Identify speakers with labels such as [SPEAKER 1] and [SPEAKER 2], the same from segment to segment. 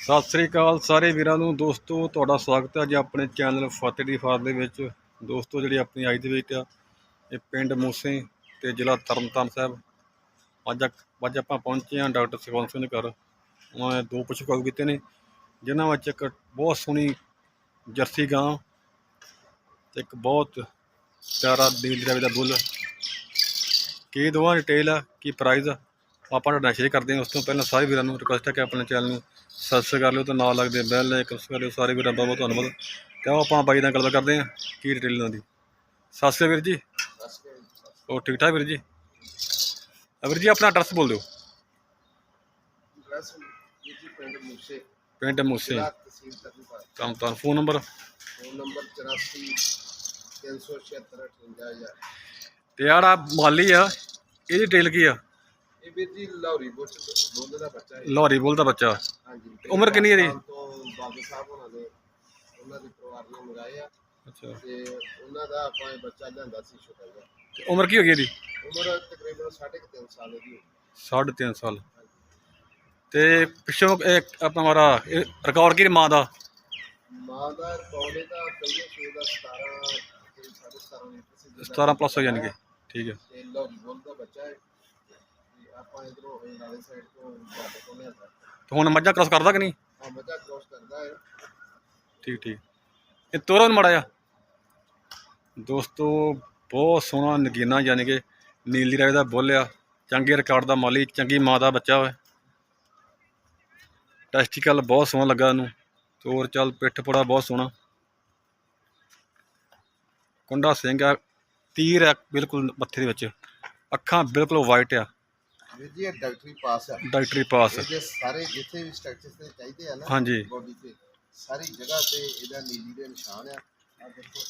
[SPEAKER 1] ਸਤਿ ਸ੍ਰੀ ਅਕਾਲ ਸਾਰੇ ਵੀਰਾਂ ਨੂੰ। ਦੋਸਤੋ, ਤੁਹਾਡਾ ਸਵਾਗਤ ਹੈ ਅੱਜ ਆਪਣੇ ਚੈਨਲ ਫਤਿਹ ਦੀ ਫਾਰ ਦੇ ਵਿੱਚ। ਦੋਸਤੋ, ਜਿਹੜੀ ਆਪਣੀ ਅੱਜ ਦੀ ਵਿੱਚ ਆ, ਇਹ ਪਿੰਡ ਮੂਸੇ ਤੇ ਜ਼ਿਲ੍ਹਾ ਤਰਨਤਾਰਨ ਸਾਹਿਬ। ਅੱਜ ਅੱਜ ਆਪਾਂ ਪਹੁੰਚੇ ਹਾਂ ਡਾਕਟਰ ਸੁਖਵੰਤ ਸਿੰਘ ਦੇ ਘਰ। ਉਹਨਾਂ ਨੇ ਦੋ ਪਸ਼ੂ ਕਾਬੂ ਕੀਤੇ ਨੇ, ਜਿਨ੍ਹਾਂ ਵਿੱਚ ਇੱਕ ਬਹੁਤ ਸੋਹਣੀ ਜਰਸੀ ਗਾਂ ਤੇ ਇੱਕ ਬਹੁਤ ਪਿਆਰਾ ਨੀਲ ਰਵੀ ਦਾ ਬੁੱਲ। ਕੀ ਦੋਵਾਂ ਡਿਟੇਲ ਆ? ਕੀ ਪ੍ਰਾਈਜ਼ ਆ? ਆਪਾਂ ਤੁਹਾਡਾ ਸ਼ੇਅਰ ਕਰਦੇ ਹਾਂ। ਉਸ ਤੋਂ ਪਹਿਲਾਂ ਸਾਰੇ ਵੀਰਾਂ ਨੂੰ ਰਿਕੁਐਸਟ ਹੈ ਕਿ ਆਪਣੇ ਚੈਨਲ ਨੂੰ ਸਬਸਕ੍ਰਾਈਬ ਕਰ ਲਿਓ ਤੇ ਨਾਲ ਲੱਗਦੇ ਬੈਲ ਆਈਕਨ ਕਰ ਲਿਓ। ਸਾਰੇ ਵੀਰਾਂ ਦਾ ਬਹੁਤ ਬਹੁਤ ਧੰਨਵਾਦ। ਤੇ ਆਓ ਆਪਾਂ ਬਾਈ ਨਾਲ ਗੱਲ ਕਰਦੇ ਹਾਂ। ਕੀ ਡਿਟੇਲ ਇਹਨਾਂ ਦੀ? ਸਤਿ ਸ਼੍ਰੀ ਅਕਾਲ ਵੀਰ ਜੀ। ਉਹ ਠੀਕ ਠਾਕ ਵੀਰ ਜੀ? ਵੀਰ ਜੀ ਆਪਣਾ ਐਡਰੈਸ ਬੋਲ ਦਿਓ।
[SPEAKER 2] ਪਿੰਡ ਮੂਸੇ।
[SPEAKER 1] ਕੰਮ ਤਾਂ ਫੋਨ ਨੰਬਰ
[SPEAKER 2] ਫੋਨ ਨੰਬਰ 84 376 58000
[SPEAKER 1] ਤੇ ਆੜਾ ਮਾਲੀ ਆ ਇਹਦੀ ਡਿਟੇਲ ਕੀ ਆ?
[SPEAKER 2] ਇਹ ਵੀਰ ਜੀ ਲਾਹੌਰੀ ਬੁੱਚ ਬੋਲਦੇ ਦਾ ਬੱਚਾ ਹੈ।
[SPEAKER 1] ਲਾਹੌਰੀ
[SPEAKER 2] ਹਾਂਜੀ
[SPEAKER 1] ਉਮਰ ਕਿੰਨੀ ਹੈ ਇਹਦੀ?
[SPEAKER 2] ਤੋਂ ਬਾਬਾ ਸਾਹਿਬ ਉਹਨਾਂ ਨੇ ਉਹਨਾਂ ਦੇ ਪਰਿਵਾਰ ਨੇ ਮੰਗਾਏ ਆ।
[SPEAKER 1] ਅੱਛਾ।
[SPEAKER 2] ਤੇ ਉਹਨਾਂ ਦਾ ਆਪਾਂ ਇਹ ਬੱਚਾ ਲਿਆਂਦਾ ਸੀ ਛੋਟਾ ਜਿਹਾ।
[SPEAKER 1] ਤੇ ਉਮਰ ਕੀ ਹੋ ਗਈ ਇਹਦੀ?
[SPEAKER 2] ਉਮਰ ਤਕਰੀਬਨ 3.5 ਸਾਲ ਦੀ ਹੋਈ
[SPEAKER 1] 3.5 ਸਾਲ। ਤੇ ਪਿੱਛੋਂ ਇਹ ਆਪਣਾ ਮਾਰਾ ਰਿਕਾਰਡ ਕੀ ਮਾਂ ਦਾ?
[SPEAKER 2] ਮਾਂ ਦਾ ਰਿਕਾਰਡ ਦਾ ਪਹਿਲੇ ਸੂਏ ਦਾ 17 ਤੇ 17.5 ਲੀਟਰ ਸੀ। ਜਿਹਦਾ
[SPEAKER 1] 17 ਪਲੱਸ ਹੋ ਜਾਣਗੇ। ਠੀਕ ਹੈ
[SPEAKER 2] ਤੇ ਲਾਹੌਰੀ ਬੁੱਲ ਦਾ ਬੱਚਾ ਹੈ ਤੇ ਆਪਾਂ ਇਧਰੋਂ ਨਾਲੇ ਸਾਈਡ ਤੋਂ ਲਿਆਂਦਾ
[SPEAKER 1] ਹੁਣ ਮੱਝਾਂ ਕ੍ਰੋਸ ਕਰਦਾ ਕਿ ਨਹੀਂ?
[SPEAKER 2] ਹਾਂ ਬੱਚਾ ਕ੍ਰੋਸ ਕਰਦਾ ਹੈ।
[SPEAKER 1] ਠੀਕ ਠੀਕ। ਇਹ ਤੋਰਨ ਮੜਾ ਆ ਦੋਸਤੋ ਬਹੁਤ ਸੋਹਣਾ ਨਗੀਨਾ ਯਾਨੀ ਕਿ ਨੀਲੀ ਰਾਏ ਦਾ ਬੋਲਿਆ ਚੰਗੇ ਰਿਕਾਰਡ ਦਾ ਮਾਲੀ ਚੰਗੀ ਮਾਂ ਦਾ ਬੱਚਾ ਹੋਵੇ ਟੈਸਟੀਕਲ ਬਹੁਤ ਸੋਹਣਾ ਲੱਗਾ ਇਹਨੂੰ। ਤੋਰ ਚੱਲ ਪਿੱਠ ਪੜਾ ਬਹੁਤ ਸੋਹਣਾ। ਕੁੰਡਾ ਸਿੰਘ ਆ ਤੀਰ ਆ ਬਿਲਕੁਲ ਮੱਥੇ ਦੇ ਵਿੱਚ। ਅੱਖਾਂ ਬਿਲਕੁਲ ਵਾਈਟ ਆ।
[SPEAKER 2] ਵੀਰ ਜੀ ਇਹ ਡਾਕਟਰੀ ਪਾਸ ਹੈ
[SPEAKER 1] ਡਾਕਟਰੀ ਪਾਸ
[SPEAKER 2] ਇਹਦੇ ਸਾਰੇ ਜਿੱਥੇ ਵੀ ਸਟਰਕਚਰਸ ਤੇ ਚਾਹੀਦੇ ਆ ਨਾ
[SPEAKER 1] ਹਾਂਜੀ।
[SPEAKER 2] ਬੋਡੀ ਤੇ ਸਾਰੀ ਜਗ੍ਹਾ ਤੇ ਇਹਦਾ ਨੀਲੀ ਦੇ ਨਿਸ਼ਾਨ ਆ। ਆ ਦੇਖੋ।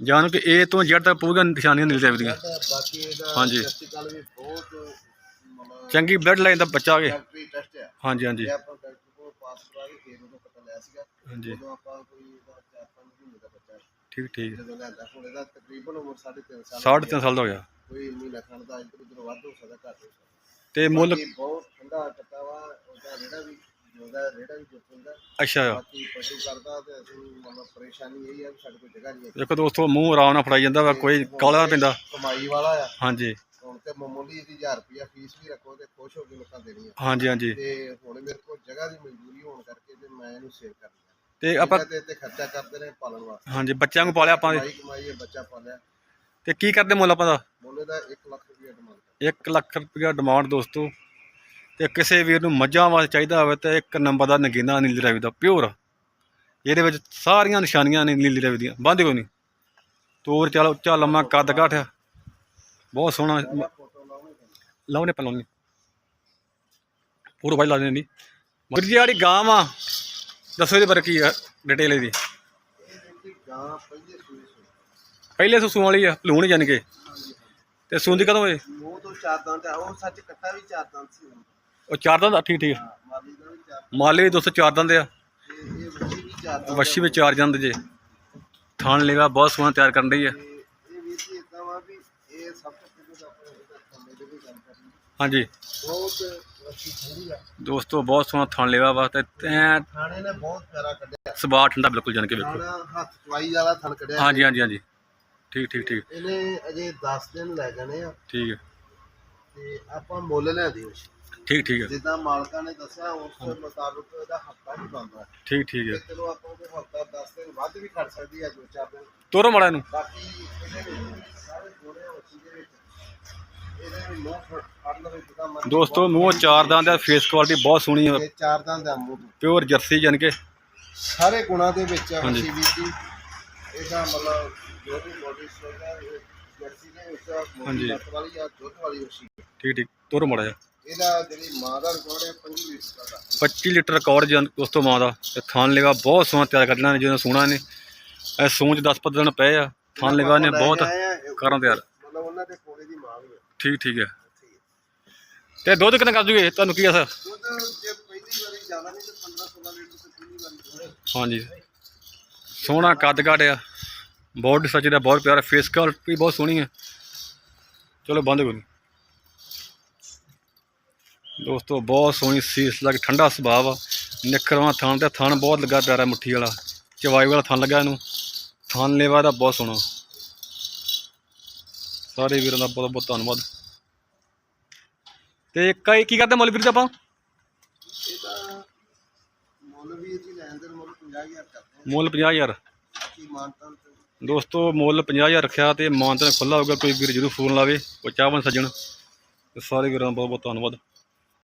[SPEAKER 1] ਜਾਣ ਕਿ ਇਹ ਤੋਂ ਜੜ ਤੱਕ ਪੂਰੀਆਂ ਨਿਸ਼ਾਨੀਆਂ ਨੀਲੀ ਦੀਆਂ
[SPEAKER 2] ਇਹਦਾ ਬਾਕੀ ਇਹਦਾ
[SPEAKER 1] ਹਾਂਜੀ।
[SPEAKER 2] ਟੈਸਟੀਕਲ ਵੀ ਬਹੁਤ ਮਤਲਬ
[SPEAKER 1] ਚੰਗੀ ਬਲੱਡ ਲਾਈਨ ਦਾ ਬੱਚਾ ਹੋਵੇ
[SPEAKER 2] ਡਾਕਟਰੀ ਟੈਸਟ ਹੈ
[SPEAKER 1] ਹਾਂਜੀ ਹਾਂਜੀ।
[SPEAKER 2] ਜੇ ਆਪਾਂ ਡਾਕਟਰ ਕੋਲ ਪਾਸ ਕਰਾ ਕੇ ਫੇਰ ਉਹਦਾ ਪਤਾ ਲਿਆ ਸੀਗਾ।
[SPEAKER 1] ਹਾਂਜੀ।
[SPEAKER 2] ਉਦੋਂ ਆਪਾਂ ਕੋਈ ਇਹਦਾ ਚਾਰ ਪੰਜ ਮਹੀਨੇ ਦਾ ਬੱਚਾ।
[SPEAKER 1] ਠੀਕ ਠੀਕ।
[SPEAKER 2] ਜਦੋਂ ਲਿਆਂਦਾ ਹੁਣ ਇਹਦਾ ਤਕਰੀਬਨ ਉਮਰ 3.5 ਸਾਲ
[SPEAKER 1] ਸਾਢੇ ਤਿੰਨ ਸਾਲ ਦਾ ਹੋ ਗਿਆ।
[SPEAKER 2] ਕੋਈ ਮਹੀਨਾ ਖਾਣ ਦਾ ਇੱਧਰ ਉੱਧਰ ਵੱਧ ਹੋ ਸਕਦਾ ਘੱਟ ਹੋ ਸਕਦਾ।
[SPEAKER 1] ਤੇ ਮੁੱਲ
[SPEAKER 2] ਬਾਕੀ ਬਹੁਤ ਠੰਡਾ ਟੱਕਾ ਵਾ ਉਹਦਾ ਰੇੜਾ ਵੀ ਉਹਦਾ ਰੇੜਾ ਵੀ ਜੁੱਤ ਹੁੰਦਾ
[SPEAKER 1] ਅੱਛਾ।
[SPEAKER 2] ਬਾਕੀ ਪਸ਼ੂ ਕਰਦਾ ਤੇ ਅਸੀਂ ਮਤਲਬ ਪਰੇਸ਼ਾਨੀ ਇਹ ਹੈ ਵੀ ਸਾਡੇ ਕੋਲ ਜਗ੍ਹਾ ਨਹੀਂ ਹੈ।
[SPEAKER 1] ਦੇਖੋ ਦੋਸਤੋ ਮੂੰਹ ਆਰਾਮ ਨਾਲ ਫੜਾਈ ਜਾਂਦਾ ਵਾ ਕੋਈ ਕਾਲਾ ਨਾ ਪੈਂਦਾ।
[SPEAKER 2] ਕਮਾਈ ਵਾਲਾ ਆ।
[SPEAKER 1] ਹਾਂਜੀ।
[SPEAKER 2] ਹੁਣ ਤੇ ਮਾਮੂਲੀ ਇਹਦੀ 1000 ਰੁਪਿਆ ਫੀਸ ਵੀ ਰੱਖੋ ਤੇ ਖੁਸ਼ ਹੋ ਕੇ ਲੋਕਾਂ ਦੇਣੀ ਆ।
[SPEAKER 1] ਹਾਂਜੀ ਹਾਂਜੀ।
[SPEAKER 2] ਤੇ ਹੁਣ ਮੇਰੇ ਕੋਲ ਜਗ੍ਹਾ ਦੀ ਮਨਜ਼ੂਰੀ ਹੋਣ ਕਰਕੇ ਤੇ ਮੈਂ ਇਹਨੂੰ ਸੇਲ ਕਰ ਲਿਆ।
[SPEAKER 1] ਤੇ ਆਪਾਂ
[SPEAKER 2] ਆਪਾਂ ਤੇ ਤੇ ਖਰਚਾ ਕਰਦੇ ਰਹੇ ਪਾਲਣ ਵਾਸਤੇ।
[SPEAKER 1] ਹਾਂਜੀ ਬੱਚਿਆਂ ਨੂੰ ਪਾਲਿਆ ਆਪਾਂ। ਨੇ।
[SPEAKER 2] ਕਮਾਈ ਕਮਾਈ ਇਹ ਬੱਚਾ ਪਾਲਿਆ।
[SPEAKER 1] ਤੇ ਕੀ ਕਰਦੇ ਮੁੱਲ ਆਪਾਂ ਦਾ?
[SPEAKER 2] ਦਾ 1 ਲੱਖ ਰੁਪਿਆ ਡਿਮਾਂਡ
[SPEAKER 1] 1 ਲੱਖ ਰੁਪਇਆ ਡਿਮਾਂਡ ਦੋਸਤੋ। ਤੇ ਕਿਸੇ ਵੀਰ ਨੂੰ ਮੱਝਾਂ ਵਾਸਤੇ ਚਾਹੀਦਾ ਹੋਵੇ ਤਾਂ ਇੱਕ ਨੰਬਰ ਦਾ ਨਗੀਨਾ ਨੀਲੀ ਰਵੀ ਦਾ ਪਿਓਰ ਇਹਦੇ ਵਿੱਚ ਸਾਰੀਆਂ ਨਿਸ਼ਾਨੀਆਂ ਨੇ ਨੀਲੀ ਰਵੀ ਦੀਆਂ। ਬੰਦ ਕੋਈ ਨਹੀਂ ਤੋਰ ਚੱਲ ਉੱਚਾ ਲੰਮਾ ਕੱਦ ਕਾਠ। ਬਹੁਤ ਸੋਹਣਾ।
[SPEAKER 2] ਲਾਉਣੀ
[SPEAKER 1] ਪਾ ਲਾਉਣੇ। ਪੂਰਾ ਬਾਈ ਲਾ ਦੇਣੀ ਨਹੀਂ ਵੀਰ ਜੀ ਜਿਹੜੀ ਗਾਂ ਵਾ। ਦੱਸੋ ਇਹਦੇ ਬਾਰੇ ਕੀ ਹੈ ਡਿਟੇਲ ਇਹਦੀ।
[SPEAKER 2] ਗਾਂ ਪਹਿਲੇ ਸੂਏ ਸੂਏ।
[SPEAKER 1] ਪਹਿਲੇ ਸੂਸੂ ਵਾਲੀ ਆ ਲੂਣ ਜਾਣ ਕੇ। ਤੇ ਸੂੰਦੀ ਕਦੋਂ ਹੋਏ?
[SPEAKER 2] ਮੂੰਹ ਤੋਂ ਚਾਰ ਦੰਦ ਆ ਉਹ ਸੱਚ ਕੱਟਾ ਵੀ ਚਾਰ ਦੰਦ ਸੀ ਹੁਣ।
[SPEAKER 1] ਉਹ ਚਾਰ ਦੰਦ ਆ, ਠੀਕ ਠੀਕ।
[SPEAKER 2] ਹਾਂ ਮਾਲੀ ਦਾ ਵੀ ਚਾਰ
[SPEAKER 1] ਮਾਲੇ ਵੀ 204 ਦੰਦ ਆ?
[SPEAKER 2] ਇਹ ਵੱਛੀ ਵੀ ਚਾਰ ਦੰਦ
[SPEAKER 1] ਵੱਛੀ ਵਿੱਚ ਚਾਰ ਦੰਦ ਜੇ। ਥਾਣ ਲੇਵਾ ਬਹੁਤ ਸੋਹਣਾ ਤਿਆਰ ਕਰਨ ਡਈ ਆ।
[SPEAKER 2] ਤੇ ਇਹ ਵੀ ਜੀ ਇਦਾਂ ਵਾ ਵੀ ਇਹ ਸਭ ਤੋਂ ਪਹਿਲਾਂ ਤਾਂ ਆਪਾਂ ਇਹਦਾ ਥੱਲੇ ਦੇ ਵੀ ਗੱਲ ਕਰਨੀ।
[SPEAKER 1] ਹਾਂਜੀ।
[SPEAKER 2] ਬਹੁਤ ਅੱਛੀ ਠੰਡੀ ਆ।
[SPEAKER 1] ਦੋਸਤੋ ਬਹੁਤ ਸੋਹਣਾ ਥਾਣ ਲੇਵਾ ਵਾ ਤੇ ਐਂ
[SPEAKER 2] ਖਾਣੇ ਨੇ ਬਹੁਤ ਪਿਆਰਾ ਕੱਢਿਆ।
[SPEAKER 1] ਸੁਭਾਅ ਠੰਡਾ ਬਿਲਕੁਲ ਜਾਣ ਕੇ ਵੇਖੋ।
[SPEAKER 2] ਖਾਣਾ ਹੱਥ ਚਵਾਈ ਵਾਲਾ ਥਣ ਕੱਢਿਆ।
[SPEAKER 1] ਹਾਂਜੀ ਹਾਂਜੀ ਹਾਂਜੀ। ਠੀਕ ਠੀਕ ਠੀਕ।
[SPEAKER 2] ਇਹਨੇ ਅਜੇ 10 ਦਿਨ ਲੈ ਜਾਣੇ ਆ।
[SPEAKER 1] ਠੀਕ ਹੈ।
[SPEAKER 2] ਤੇ ਆਪਾਂ ਮੁੱਲ ਲੈ ਦਿਓ
[SPEAKER 1] ਠੀਕ ਠੀਕ ਹੈ।
[SPEAKER 2] ਜਿੱਦਾਂ ਮਾਲਕਾਂ ਨੇ ਦੱਸਿਆ ਉਸ ਮੁਤਾਬਕ ਇਹਦਾ ਹਫਤਾ ਵੀ ਬਣਦਾ
[SPEAKER 1] ਠੀਕ ਠੀਕ ਹੈ।
[SPEAKER 2] ਚਲੋ ਆਪਾਂ ਉਹ ਹਫਤਾ 10 ਦਿਨ ਵੱਧ ਵੀ ਖੜ ਸਕਦੀ ਹੈ ਦੋ ਚਾਰ ਦਿਨ।
[SPEAKER 1] ਤੋਰੋ ਮੜਾ ਨੂੰ
[SPEAKER 2] ਬਾਕੀ ਇਹਦੇ ਵਿੱਚ ਸਾਰੇ ਜੋੜੇ ਹੋਸੀ ਦੇ ਵਿੱਚ। ਇਹਦੇ ਵਿੱਚ ਮੂੰਹ ਫੜ ਫੜ ਲਵੇ ਜਿੱਦਾਂ ਮਰਜ਼ੀ।
[SPEAKER 1] ਦੋਸਤੋ ਮੂੰਹ ਚਾਰ ਦੰਦ ਦਾ ਫੇਸ ਕੁਆਲਿਟੀ ਬਹੁਤ ਸੋਹਣੀ ਹੈ
[SPEAKER 2] ਇਹ ਚਾਰ ਦੰਦ ਦਾ ਮੂੰਹ।
[SPEAKER 1] ਪਿਓਰ ਜਰਸੀ ਜਾਨ ਕੇ।
[SPEAKER 2] ਸਾਰੇ ਗੁਣਾਂ ਦੇ ਵਿੱਚ
[SPEAKER 1] ਹਾਂਜੀ।
[SPEAKER 2] ਅਸੀਂ ਵੀ ਜੀ ਇਹਦਾ ਮਤਲਬ ਜੋ ਵੀ ਬੋਡੀ ਸੋਗਾ ਜਰਸੀ ਦੇ ਵਿੱਚ
[SPEAKER 1] ਹਾਂਜੀ।
[SPEAKER 2] ਮੋਟੀ ਲੱਤ ਵਾਲੀ ਆ ਦੁੱਧ ਵਾਲੀ ਹੋਸੀ
[SPEAKER 1] ਠੀਕ ਠੀਕ। ਤੋਰੋ ਮੜਾ ਜਾ।
[SPEAKER 2] ਇਹਦਾ ਜਿਹੜੀ ਮਾਂ ਦਾ ਰਿਕਾਰਡ ਹੈ 25 ਲੀਟਰ ਦਾ।
[SPEAKER 1] 25 ਲੀਟਰ ਰਿਕਾਰਡ ਜਨ ਦੋਸਤੋ ਮਾਂ ਦਾ। ਤੇ ਥਾਣ ਲੇਵਾ ਬਹੁਤ ਸੋਹਣਾ ਤਿਆਰ ਕੱਢਣਾ ਨੇ ਜਦੋਂ ਸੋਹਣਾ ਨੇ। ਇਹ ਸੂੰਚ 10 15 ਦਿਨ ਪਏ ਆ। ਥਾਣ ਲੇਵਾ ਨੇ ਬਹੁਤ ਕਰਨ ਤਿਆਰ।
[SPEAKER 2] ਮਤਲਬ ਉਹਨਾਂ ਦੇ ਕੋਲੇ ਦੀ ਮਾਂ ਵੀ ਹੈ
[SPEAKER 1] ਠੀਕ ਠੀਕ ਹੈ। ਤੇ ਦੁੱਧ ਕਿੰਨਾ ਕਰ ਜੂਗੇ? ਤੁਹਾਨੂੰ ਕੀ ਆ ਸਰ?
[SPEAKER 2] ਦੁੱਧ ਜੇ ਪਹਿਲੀ ਵਾਰੀ ਜ਼ਿਆਦਾ ਨਹੀਂ ਤੇ 15 16 ਲੀਟਰ ਤੇ ਪਹਿਲੀ ਵਾਰੀ।
[SPEAKER 1] ਹਾਂਜੀ। ਸੋਹਣਾ ਕੱਦ ਕਾਠ ਆ ਬੋਡੀ ਸੱਚ ਦਾ, ਬਹੁਤ ਪਿਆਰਾ ਫੇਸ ਕਲਰ ਵੀ ਬਹੁਤ ਸੋਹਣੀ ਹੈ। ਚਲੋ ਬੰਦ ਕਰੋ। ਦੋਸਤੋ, ਬਹੁਤ ਸੋਹਣੀ ਸੀਸ ਲੱਗ, ਠੰਡਾ ਸੁਭਾਅ ਆ ਨਿਖਰਵਾ ਥਣ ਤੇ ਥਣ ਬਹੁਤ ਲੱਗਾ ਪਿਆਰਾ ਮੁੱਠੀ ਵਾਲਾ। ਚਵਾਈ ਵਾਲਾ ਥਣ ਲੱਗਾ ਇਹਨੂੰ। ਥਣ ਲੇਵਾ ਦਾ ਬਹੁਤ ਸੋਹਣਾ। ਸਾਰੇ ਵੀਰਾਂ ਦਾ ਬਹੁਤ ਬਹੁਤ ਧੰਨਵਾਦ। ਤੇ ਕਈ ਕੀ ਕਰਦੇ ਮੁੱਲ ਵੀਰ ਜੀ ਆਪਾਂ?
[SPEAKER 2] ਇਹਦਾ ਮੁੱਲ ਵੀ ਜੀ ਲੈਣ ਦੇ 50000 ਕਰਦੇ ਆ।
[SPEAKER 1] ਮੁੱਲ 50000
[SPEAKER 2] ਕੀ ਮਾਨਤਾਂ
[SPEAKER 1] ਦੋਸਤੋ ਮੁੱਲ 50000 ਰੱਖਿਆ ਤੇ ਮਾਨਤਨ ਖੁੱਲਾ ਹੋਊਗਾ ਕੋਈ ਵੀਰ ਜਰੂਰ ਫੋਨ ਲਾਵੇ ਕੋਈ ਚਾਹਵਨ ਸੱਜਣ। ਸਾਰੇ ਵੀਰਾਂ ਦਾ ਬਹੁਤ ਬਹੁਤ ਧੰਨਵਾਦ।